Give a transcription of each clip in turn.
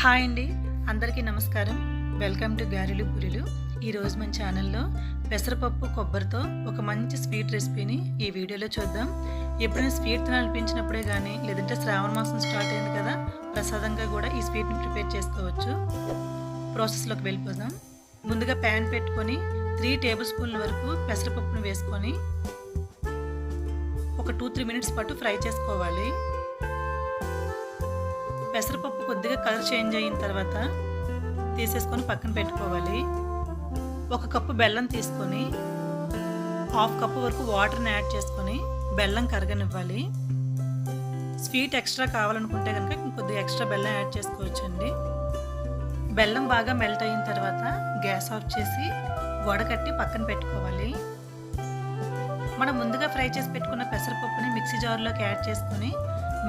Hi అండి. అందరికీ నమస్కారం. వెల్కమ్ టు గారెలు పూరీలు ఈరోజు మన ఛానల్లో పెసరపప్పు కొబ్బరితో ఒక మంచి స్వీట్ రెసిపీని ఈ వీడియోలో చూద్దాం. ఎప్పుడైనా స్వీట్ తినాలనిపించినప్పుడే కానీ లేదంటే శ్రావణ మాసం స్టార్ట్ అయింది కదా ప్రసాదంగా కూడా ఈ స్వీట్ని ప్రిపేర్ చేసుకోవచ్చు. ప్రాసెస్లోకి వెళ్ళిపోదాం. ముందుగా ప్యాన్ పెట్టుకొని త్రీ టేబుల్ స్పూన్ల వరకు పెసరపప్పును వేసుకొని ఒక టూ త్రీ మినిట్స్ పాటు ఫ్రై చేసుకోవాలి. పెసరపప్పు కొద్దిగా కలర్ చేంజ్ అయిన తర్వాత తీసేసుకొని పక్కన పెట్టుకోవాలి. ఒక కప్పు బెల్లం తీసుకొని హాఫ్ కప్పు వరకు వాటర్ని యాడ్ చేసుకొని బెల్లం కరగనివ్వాలి. స్వీట్ ఎక్స్ట్రా కావాలనుకుంటే కనుక ఇంకొద్దిగా ఎక్స్ట్రా బెల్లం యాడ్ చేసుకోవచ్చండి. బెల్లం బాగా మెల్ట్ అయిన తర్వాత గ్యాస్ ఆఫ్ చేసి వడకట్టి పక్కన పెట్టుకోవాలి. మనం ముందుగా ఫ్రై చేసి పెట్టుకున్న పెసరపప్పుని మిక్సీ జార్లోకి యాడ్ చేసుకొని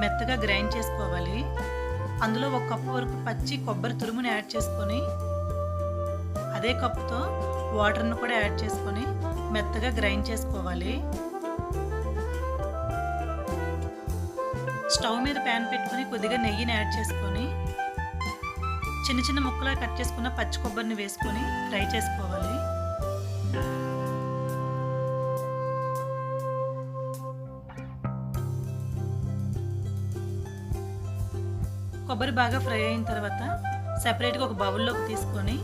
మెత్తగా గ్రైండ్ చేసుకోవాలి. అందులో ఒక కప్పు వరకు పచ్చి కొబ్బరి తురుముని యాడ్ చేసుకొని అదే కప్పుతో వాటర్ను కూడా యాడ్ చేసుకొని మెత్తగా గ్రైండ్ చేసుకోవాలి. స్టవ్ మీద ప్యాన్ పెట్టుకొని కొద్దిగా నెయ్యిని యాడ్ చేసుకొని చిన్న చిన్న ముక్కలా కట్ చేసుకున్న పచ్చి కొబ్బరిని వేసుకొని ఫ్రై చేసుకోవాలి. కొబ్బరి బాగా ఫ్రై అయిన తర్వాత సెపరేట్గా ఒక బౌల్లోకి తీసుకొని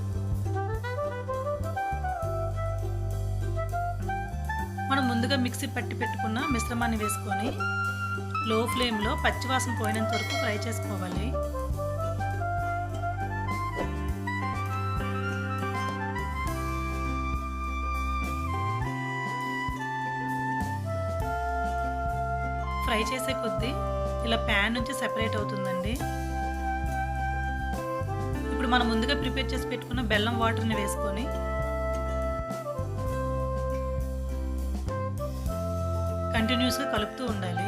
మనం ముందుగా మిక్సీ పట్టి పెట్టుకున్న మిశ్రమాన్ని వేసుకొని లో ఫ్లేమ్లో పచ్చివాసన పోయినంత వరకు ఫ్రై చేసుకోవాలి. ఫ్రై చేసే కొద్దీ ఇలా ప్యాన్ నుంచి సెపరేట్ అవుతుందండి. ఇప్పుడు మనం ముందుగా ప్రిపేర్ చేసి పెట్టుకున్న బెల్లం వాటర్ని వేసుకొని కంటిన్యూస్గా కలుపుతూ ఉండాలి.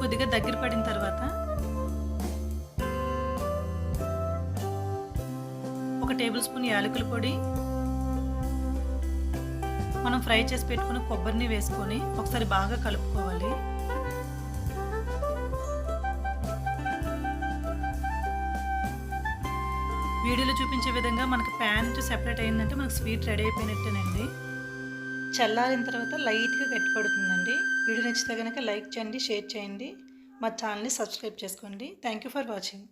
కొద్దిగా దగ్గర పడిన తర్వాత ఒక టేబుల్ స్పూన్ యాలకుల పొడి మనం ఫ్రై చేసి పెట్టుకుని కొబ్బరిని వేసుకొని ఒకసారి బాగా కలుపుకోవాలి. వీడియోలో చూపించే విధంగా మనకు ప్యాన్ సెపరేట్ అయిందంటే మనకు స్వీట్ రెడీ అయిపోయినట్టేనండి. చల్లారిన తర్వాత లైట్గా గట్టిపడుతుందండి వీడియో నచ్చితే కనుక లైక్ చేయండి షేర్ చేయండి. మా ఛానల్ని సబ్స్క్రైబ్ చేసుకోండి. Thank you for watching